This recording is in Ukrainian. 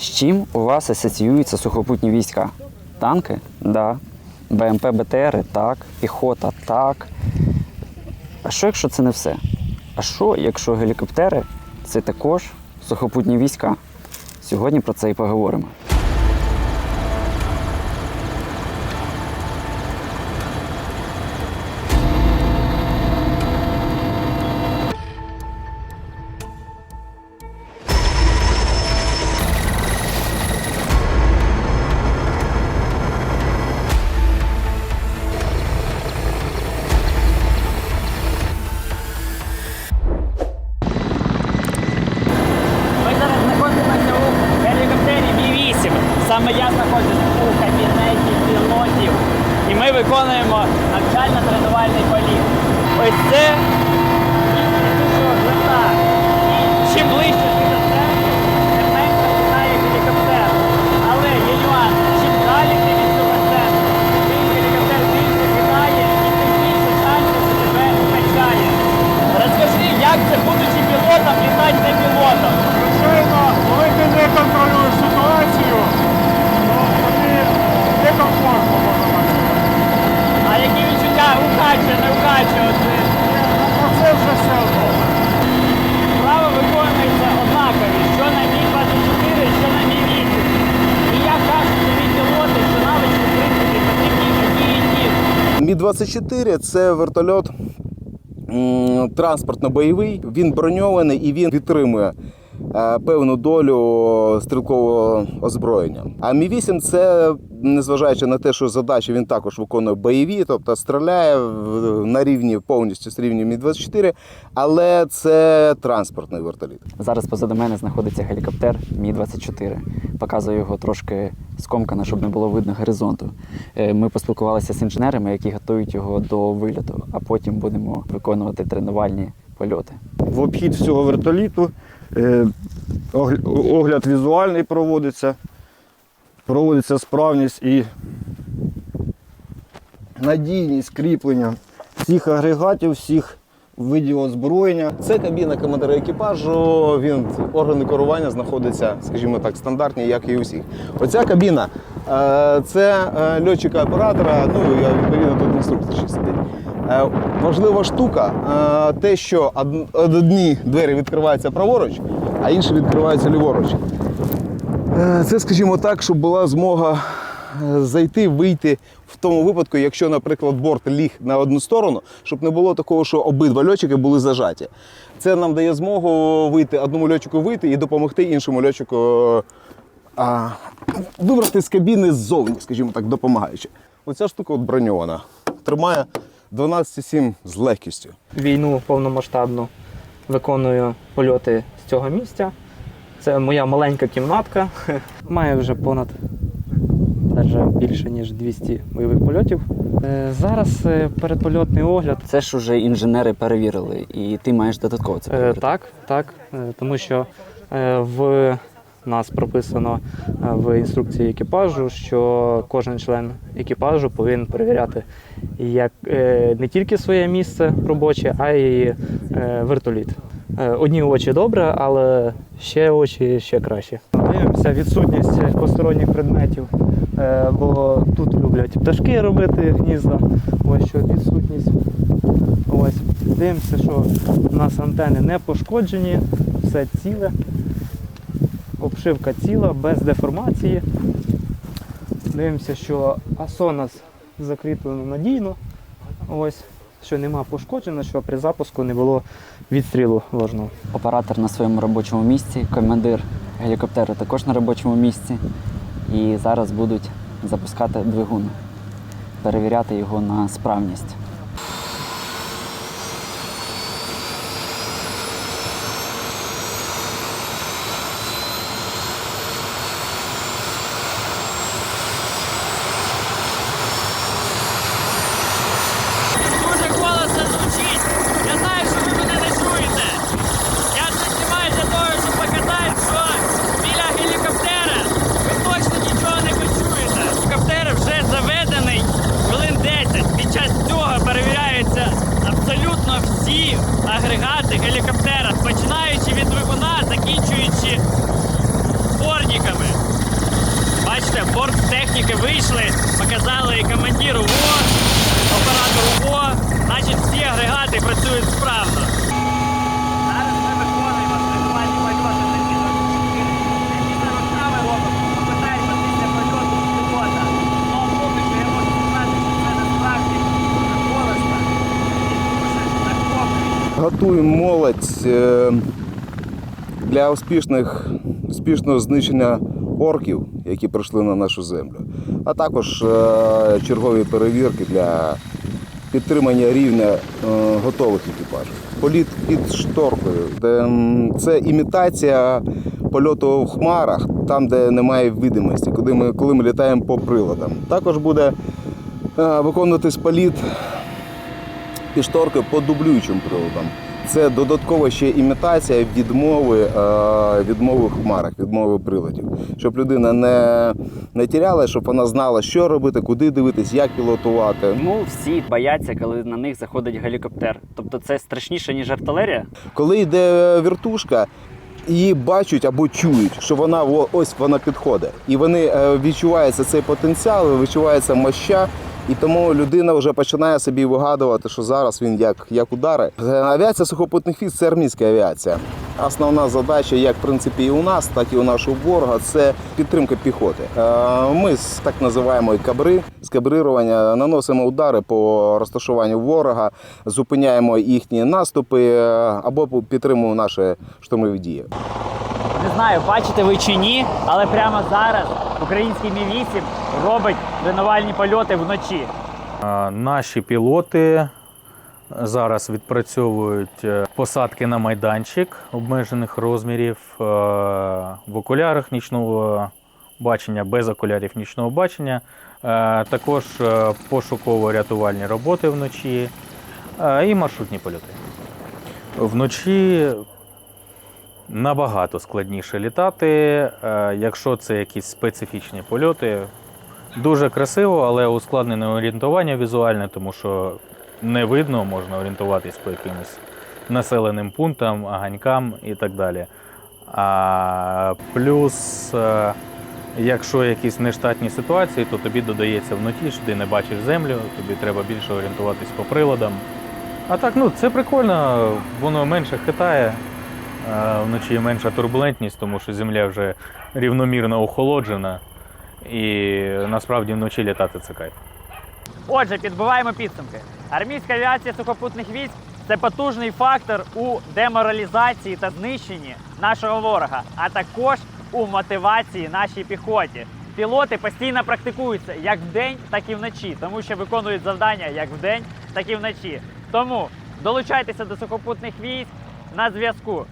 З чим у вас асоціюються сухопутні війська? Танки? Да. БМП БТРи? Так. Піхота? Так. А що, якщо це не все? А що, якщо гелікоптери це також сухопутні війська? Сьогодні про це і поговоримо. Саме я знаходжусь у кабінеті пілотів. І ми виконуємо навчально-тренувальний політ. Ось це чим ближче ти до центру, тим менше літає гелікоптер. Але є нюанс. Чим далі ти від цього центру, тим гелікоптер більше літає і тим більше шансів, що тебе качає. Розкажи, як це, будучи пілотом, літати не пілотом? Звичайно, коли ти не контролюєш ситуацію, то тобі некомфортно можна так сказати. А які відчуття укаче, не укаче? Оце Ну, про це вже все одно. Справа виконується однакові, що на Мі-24, що на Мі-8. І як кажуть самі пілоти, що навички, в принципі, потрібні одні і ті. Мі-24 це вертольот транспортно-бойовий. Він броньований і він підтримує е, певну долю стрілкового озброєння. А Мі-8 це, незважаючи на те, що задачі він також виконує бойові, тобто стріляє на рівні повністю з рівнем Мі-24, але це транспортний вертоліт. Зараз позаду мене знаходиться гелікоптер Мі-24. Показую його трошки скомкано, щоб не було видно горизонту. Е, Ми поспілкувалися з інженерами, які готують його до вильоту, а потім будемо виконувати тренувальні польоти. В обхід всього вертоліту е, огляд візуальний проводиться, проводиться справність і надійність кріплення всіх агрегатів, всіх видів озброєння. Це кабіна командира екіпажу. Він органи керування знаходяться, скажімо так, стандартні, як і усіх. Оця кабіна е, це е, льотчика оператора. Ну я відповідно тут інструктор ще сидить. Е, Важлива штука, те, що одні двері відкриваються праворуч, а інші відкриваються ліворуч. Е, Це, скажімо так, щоб була змога е, зайти, вийти в тому випадку, якщо, наприклад, борт ліг на одну сторону, щоб не було такого, що обидва льотчики були зажаті. Це нам дає змогу вийти одному льотчику вийти і допомогти іншому льотчику е, а, вибрати з кабіни ззовні, скажімо так, допомагаючи. Оця штука от броньована. Тримає 12,7 з легкістю. війну повномасштабну виконую польоти з цього місця. Це моя маленька кімнатка. Має вже понад навіть більше ніж 200 бойових польотів. Е, Зараз е, передпольотний огляд. Це ж уже інженери перевірили, і ти маєш додатково це Е, перевірити. Так, так, тому що в нас прописано в інструкції екіпажу, що кожен член екіпажу повинен перевіряти як не тільки своє місце робоче, а й вертоліт. Е, Одні очі добре, але ще очі ще краще. Дивимося відсутність посторонніх предметів, е, бо тут люблять пташки робити гнізда. Ось що відсутність. Ось дивимося, що у нас антени не пошкоджені, все ціле. Обшивка ціла, без деформації. Дивимося, що асонас закріплено надійно. Ось, що нема пошкоджено, що при запуску не було відстрілу ложного. Оператор на своєму робочому місці, командир гелікоптера також на робочому місці. І зараз будуть запускати двигун, перевіряти його на справність. гелікоптера, починаючи від двигуна, закінчуючи борниками, Бачите, борт техніки вийшли, показали командиру. ВО, оператору ВО, значить всі агрегати працюють справно. Готуємо молодь е, для успішних, успішного знищення орків, які прийшли на нашу землю, а також е, чергові перевірки для підтримання рівня е, готових екіпажів. Політ під шторкою, це імітація польоту в хмарах, там, де немає видимості, коли ми, коли ми літаємо по приладам. Також буде виконуватись політ під шторкою по дублюючим приладам. Це додатково ще імітація відмови, е, відмови в хмарах, відмови приладів. Щоб людина не, не тіряла, щоб вона знала, що робити, куди дивитись, як пілотувати. Тому всі бояться, коли на них заходить гелікоптер. Тобто це страшніше, ніж артилерія. Коли йде вертушка, її бачать або чують, що вона ось вона підходить. І вони е, відчувається цей потенціал, відчувається моща. І тому людина вже починає собі вигадувати, що зараз він як, як удари. Авіація сухопутних військ це армійська авіація. Основна задача, як в принципі і у нас, так і у нашого ворога, це підтримка піхоти. Е, Ми так називаємо кабри, з кабрирування наносимо удари по розташуванню ворога, зупиняємо їхні наступи е, або підтримуємо наші штурмові дії. Не знаю, бачите ви чи ні, але прямо зараз український Мі-8 робить тренувальні польоти вночі. Наші пілоти зараз відпрацьовують е, посадки на майданчик обмежених розмірів е, в окулярах нічного бачення, без окулярів нічного бачення, е, також пошуково-рятувальні роботи вночі і маршрутні польоти. Вночі набагато складніше літати, е, якщо це якісь специфічні польоти. Дуже красиво, але ускладнене орієнтування візуальне, тому що не видно, можна орієнтуватись по якимось населеним пунктам, аганькам і так далі. А плюс, е, якщо якісь нештатні ситуації, то тобі додається вночі, ти не бачиш землю, тобі треба більше орієнтуватись по приладам. А так, ну це прикольно, воно менше хитає, вночі менша турбулентність, тому що земля вже рівномірно охолоджена. І насправді вночі літати це кайф. Отже, підбиваємо підсумки. Армійська авіація сухопутних військ це потужний фактор у деморалізації та знищенні нашого ворога, а також у мотивації нашій піхоті. Пілоти постійно практикуються як вдень, так і вночі, тому що виконують завдання як вдень, так і вночі. Тому долучайтеся до сухопутних військ на зв'язку.